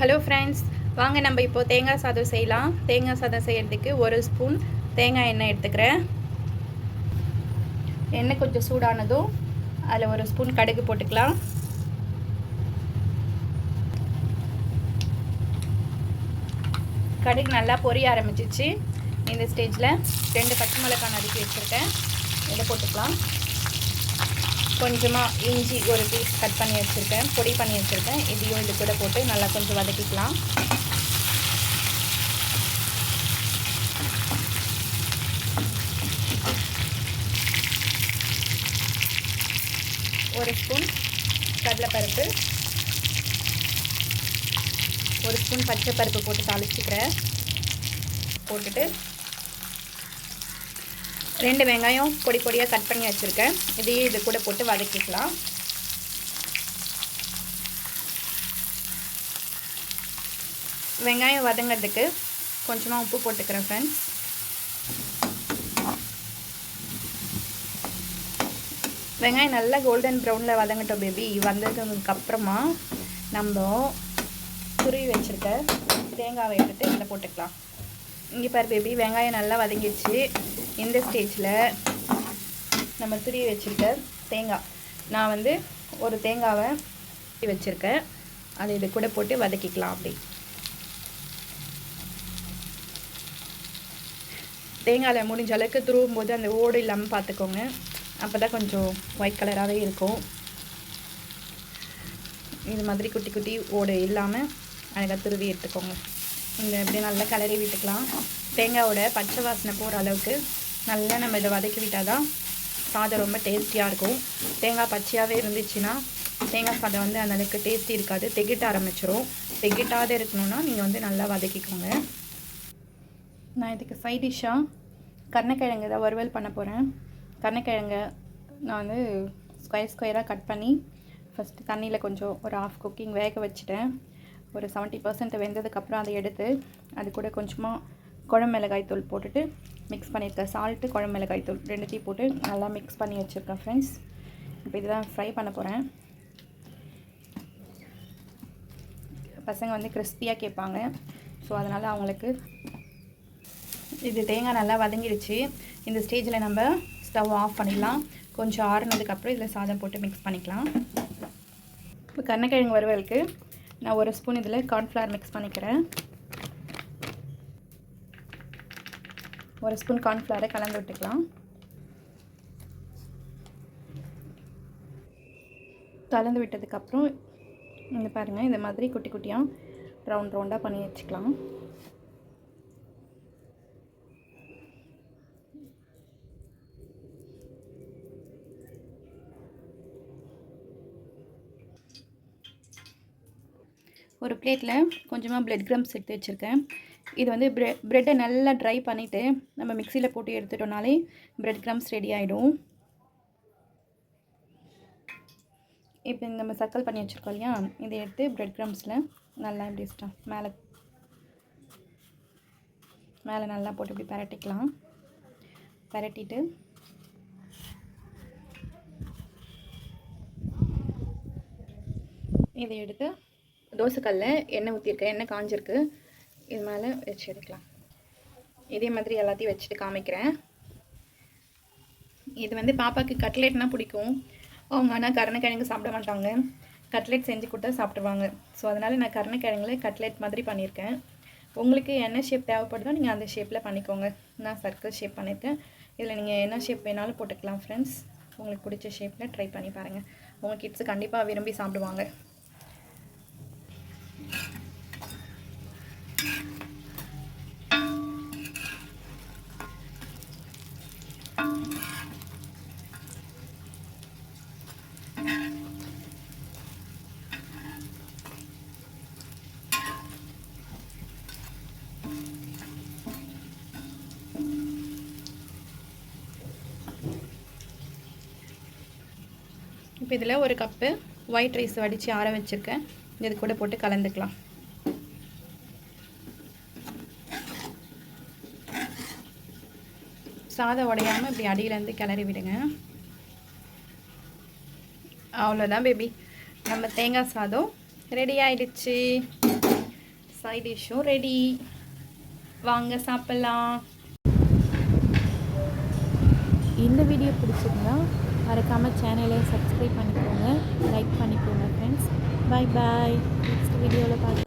Hello friends வாங்க நம்ம இப்போ தேங்காய் சாதம் செய்யலாம். தேங்காய் சாதம் செய்கிறதுக்கு ஒரு ஸ்பூன் தேங்காய் எண்ணெய் எடுத்துக்கிறேன். எண்ணெய் கொஞ்சம் சூடானதும் அதில் ஒரு ஸ்பூன் கடுகு போட்டுக்கலாம். கடுகு நல்லா பொரிய ஆரம்பிச்சிச்சு. இந்த ஸ்டேஜில் ரெண்டு பச்சை மிளகாய் நறுக்கி வச்சுருக்கேன். இதை போட்டுக்கலாம். கொஞ்சமாக இஞ்சி ஒரு பீஸ் கட் பண்ணி வச்சுருக்கேன் பொடி பண்ணி வச்சுருக்கேன். இதையும் இது கூட போட்டு நல்லா கொஞ்சம் வதக்கிக்கலாம். ஒரு ஸ்பூன் கடலைப்பருப்பு. ஒரு ஸ்பூன் பச்சை பருப்பு போட்டு தாளிச்சுக்கிறேன். போட்டுட்டு ரெண்டு வெங்காயம் பொடி பொடியாக கட் பண்ணி வச்சுருக்கேன். இதையும் இது கூட போட்டு வதக்கிக்கலாம். வெங்காயம் வதங்கிறதுக்கு கொஞ்சமாக உப்பு போட்டுக்கிறேன் ஃப்ரெண்ட்ஸ் வெங்காயம் நல்லா கோல்டன் ப்ரௌனில் வதங்கட்டோம் பேபி வந்ததுக்கப்புறமா நம்ம துருவி வச்சுருக்க தேங்காவை எடுத்து இதில் போட்டுக்கலாம். இங்கே பாரு பேபி வெங்காயம் நல்லா வதங்கிடுச்சு. இந்த ஸ்டேஜில் நம்ம துரிய வச்சுருக்க தேங்காய். நான் வந்து ஒரு தேங்காவை வச்சுருக்கேன். அதை இது கூட போட்டு வதக்கிக்கலாம் அப்படி. தேங்காயில் முடிஞ்ச அளவுக்கு துருவும் போது அந்த ஓடு இல்லாமல் பார்த்துக்கோங்க. அப்போ தான் கொஞ்சம் ஒயிட் கலராகவே இருக்கும். இது மாதிரி குட்டி குட்டி ஓடு இல்லாமல் அழகாக துருவி எடுத்துக்கோங்க. இந்த இப்படி நல்லா கலரி விட்டுக்கலாம். தேங்காயோட பச்சை வாசனை போகிற அளவுக்கு நல்லா நம்ம இதை வதக்கி விட்டால் தான் சாதம் ரொம்ப டேஸ்டியாக இருக்கும். தேங்காய் பச்சையாகவே இருந்துச்சுன்னா தேங்காய் சாதம் வந்து அந்த அளவுக்கு டேஸ்டி இருக்காது. தெகிட்ட ஆரம்பிச்சிரும். தெகிட்டாத இருக்கணும்னா நீங்கள் வந்து நல்லா வதக்கிக்கோங்க. நான் இதுக்கு சைட் டிஷ்ஷாக கருணக்கிழங்கு தான் வறுவல் பண்ண போகிறேன் கருணக்கிழங்கு நான் வந்து ஸ்கொயர் ஸ்கொயராக கட் பண்ணி ஃபஸ்ட்டு தண்ணியில் கொஞ்சம் ஒரு ஆஃப் குக்கிங் வேக வச்சுட்டேன். ஒரு செவன்ட்டி பர்சன்ட் வெந்ததுக்கப்புறம் அதை எடுத்து அது கூட கொஞ்சமாக குழம்பு மிளகாய் தூள் போட்டுட்டு மிக்ஸ் பண்ணியிருக்கேன் சால்ட்டு குழம்பு மிளகாய் தூள் ரெண்டுத்தையும் போட்டு நல்லா மிக்ஸ் பண்ணி வச்சுருக்கேன் ஃப்ரெண்ட்ஸ் இப்போ இதுதான் ஃப்ரை பண்ண போகிறேன் பசங்க வந்து கிறிஸ்பியாக கேட்பாங்க. ஸோ அதனால் அவங்களுக்கு இது தேங்காய் நல்லா வதங்கிடுச்சு. இந்த ஸ்டேஜில் நம்ம ஸ்டவ் ஆஃப் பண்ணிடலாம். கொஞ்சம் ஆறுனதுக்கப்புறம் இதில் சாதம் போட்டு மிக்ஸ் பண்ணிக்கலாம். இப்போ கருணக்கிழங்கு வறுவலுக்கு நான் ஒரு ஸ்பூன் இதில் கார்ன்ஃப்ளவர் மிக்ஸ் பண்ணிக்கிறேன். ஒரு ஸ்பூன் கார்ன்ஃப்ளவரை கலந்து விட்டுக்கலாம். கலந்து விட்டதுக்கப்புறம் இந்த பாருங்கள் இந்த மாதிரி குட்டி குட்டியாக ரவுண்ட் ரவுண்டாக பண்ணி வச்சுக்கலாம். ஒரு பிளேட்டில் கொஞ்சமாக பிரெட் க்ரம்ஸ் எடுத்து வச்சுருக்கேன். இது வந்து ப்ரெ ப்ரெட்டை நல்லா ட்ரை பண்ணிவிட்டு நம்ம மிக்சியில் போட்டு எடுத்துட்டோம்னாலே பிரெட் க்ரம்ஸ் ரெடி ஆகிடும் இப்போ நம்ம சர்க்கிள் பண்ணி வச்சுருக்கோம் இல்லையா? இதை எடுத்து பிரெட் க்ரம்ஸில் நல்லா இப்படி இஷ்டம் மேலே மேலே நல்லா போட்டு இப்படி பரட்டிக்கலாம். பரட்டிட்டு இதை எடுத்து தோசைக்கல்லில் எண்ணெய் ஊற்றிருக்கேன் எண்ணெய் காஞ்சிருக்கு. இது மேலே வச்சு எடுக்கலாம். இதே மாதிரி எல்லாத்தையும் வச்சுட்டு காமிக்கிறேன். இது வந்து பாப்பாவுக்கு கட்லெட்னால் பிடிக்கும். அவங்க ஆனால் கருணக்கிழங்கு சாப்பிட மாட்டாங்க. கட்லெட் செஞ்சு கொடுத்தா சாப்பிடுவாங்க. ஸோ அதனால் நான் கருணக்கிழங்குல கட்லெட் மாதிரி பண்ணியிருக்கேன். உங்களுக்கு என்ன ஷேப் தேவைப்படுதோ நீங்கள் அந்த ஷேப்பில் பண்ணிக்கோங்க. நான் சர்க்கிள் ஷேப் பண்ணியிருக்கேன். இதில் நீங்கள் என்ன ஷேப் வேணாலும் போட்டுக்கலாம் ஃப்ரெண்ட்ஸ் உங்களுக்கு பிடிச்ச ஷேப்பில் ட்ரை பண்ணி பாருங்கள் உங்கள் கிட்ஸு கண்டிப்பாக விரும்பி சாப்பிடுவாங்க. இப்போ இதில் ஒரு கப்பு ஒயிட் ரைஸ் வடித்து ஆற வச்சுருக்கேன். இது கூட போட்டு கலந்துக்கலாம். சாதம் உடையாமல் இப்படி அடியிலேருந்து கிளறி விடுங்க. அவ்வளோதான் பேபி நம்ம தேங்காய் சாதம் ரெடி ஆயிடுச்சு. சைட் டிஷ்ஷும் ரெடி வாங்க சாப்பிட்லாம். இந்த வீடியோ பிடிச்சிருந்தா மறக்காமல் சேனலை சப்ஸ்கிரைப் பண்ணிக்கோங்க. லைக் பண்ணிக்கோங்க ஃப்ரெண்ட்ஸ் பை பாய் நெக்ஸ்ட் வீடியோவில் பார்த்து